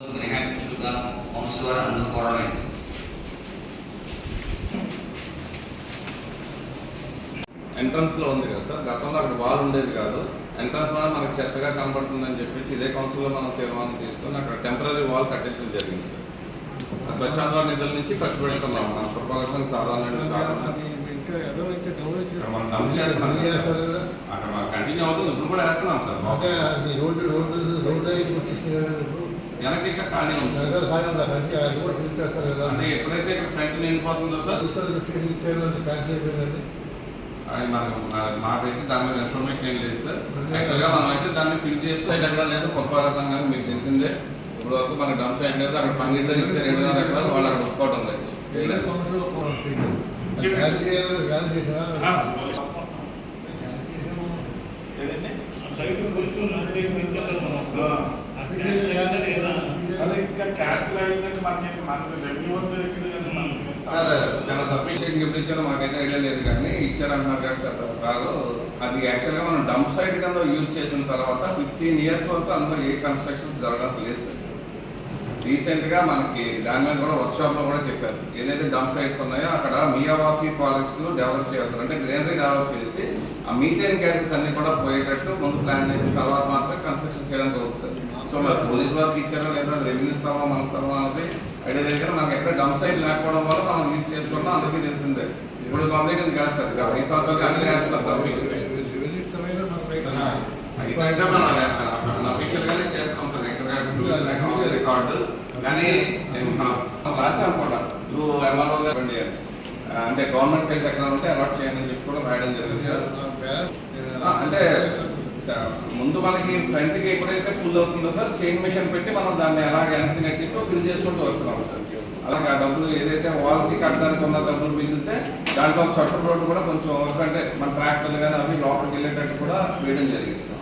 Council వారు ఎంట్రన్స్లో ఉంది కదా సార్ గతంలో అక్కడ వాల్ ఉండేది కాదు ఎంట్రన్స్లో మనకు చెత్తగా కనబడుతుందని చెప్పేసి ఇదే కౌన్సిల్లో మనం తీర్మానం తీసుకొని అక్కడ టెంపరీ వాల్ కట్టించడం జరిగింది సార్ ఆ స్వచ్ఛంద నిధుల నుంచి ఖర్చు పెడుతున్నాం మన పురపాలక సాధారణ కాకుండా ఇక్కడ మనం డబ్బు చేస్తున్నాం కదా సార్. అక్కడ మాకు కంటిన్యూ అవుతుంది ఇప్పుడు కూడా వేస్తున్నాం సార్ రోడ్డు రోడ్డు రోడ్డు వెనక్కి ఇక్కడ ఖాళీ ఉంది. అంటే ఎప్పుడైతే ఇక్కడ ఫ్రంట్ నిండిపోతుందో సార్? అది మనకు మా- మాకైతే దాని మీద ఇన్ఫర్మేషన్ ఏం లేదు సార్. యాక్చువల్గా మనం అయితే దాన్ని ఫిల్ చేస్తూ ఎక్కడ లేదు. పురపాలక సంఘానికి మీకు తెలిసిందే. ఇప్పుడు వరకు మనకు డమ్ సైడ్ లేదు. అక్కడ పన్నెండు ఇచ్చారు. ఏడున్నర ఎకరాలు వాళ్ళు అక్కడ ఒప్పుకోవడం లేదు ఏదో కౌన్సిల్ ఒక క్యాన్సిల్ చేయాలి క్యాన్సిల్ చేసినా ఏదండి సైట్ కొంచెం అంతే పెంచాలి మనం అదే ఇంకా క్యాన్సిల్ అయిందంటే మనకి మనకి రెవెన్యూ సార్ చాలా సఫిషియెంట్ గిఫ్ట్ ఇచ్చారో మాకైతే ఐడియా లేదు కానీ ఇచ్చారంటున్నారు కాబట్టి సార్ అది యాక్చువల్గా మనం డంప్ సైట్ కింద యూజ్ చేసిన తర్వాత ఫిఫ్టీన్ ఇయర్స్ వరకు అందులో ఏ కన్స్ట్రక్షన్స్ జరగడం లేదు సార్. రీసెంట్గా మనకి దాని మీద కూడా వర్క్షాప్లో కూడా చెప్పారు. ఏదైతే డంప్ సైట్స్ ఉన్నాయో అక్కడ మియావాకీ ఫారెస్ట్లు డెవలప్ చేయాల్సి అంటే గ్రీనరీ డెవలప్ చేసి ఆ మీథేన్ గ్యాసెస్ అన్ని కూడా పోయేటట్టు ముందు ప్లాన్ చేసిన తర్వాత మాత్రం కన్స్ట్రక్షన్ చేయడానికి అవుతుంది సార్ సో మరి పోలీస్ వారికి ఇచ్చారో లేదా రెవెన్యూ స్థలం మన స్థలం అనేది ఐడియా దగ్గర మనకి ఎక్కడ డంప్ సైట్ లేకపోవడం వల్ల మనం యూజ్ చేసుకున్నాం అందరికీ తెలిసిందే. ఇప్పుడు కంప్లీట్ ఇది కాదు సార్ ఇంకా ఐదు సంవత్సరాలు అన్ని వేస్తారు డంపింగ్ వెళ్ళిస్తామైనా మన ప్రయత్నం అయితే మనం అఫీషియల్ గానే చేస్తాం సార్. యాక్చువల్గా రికార్డు కానీ నేను మనం రాసాం కూడా త్రూ ఎంఆర్ఓ గారు అంటే గవర్నమెంట్ సైట్స్ ఎక్కడ ఉంటే అలాట్ చేయండి అని చెప్పి కూడా రాయడం జరిగింది అంటే ముందు మనకి ఫ్రంట్కి ఎప్పుడైతే ఫుల్ అవుతుందో సార్ చైన్ మిషన్ పెట్టి మనం దాన్ని ఎలాగ వెనక్కి నెట్టిస్తూ ఫిల్ చేసుకుంటూ వస్తున్నాం సార్. అలాగే ఆ డబ్బులు ఏదైతే వాల్కి కట్టడానికి ఉన్న డబ్బులు మిగిలితే దాంట్లో చట్టం రోడ్డు కూడా కొంచెం అవసరం అంటే మన ట్రాక్టర్లు కానీ అవి లోపలికి వెళ్ళేటట్టు కూడా వేయడం జరిగింది సార్.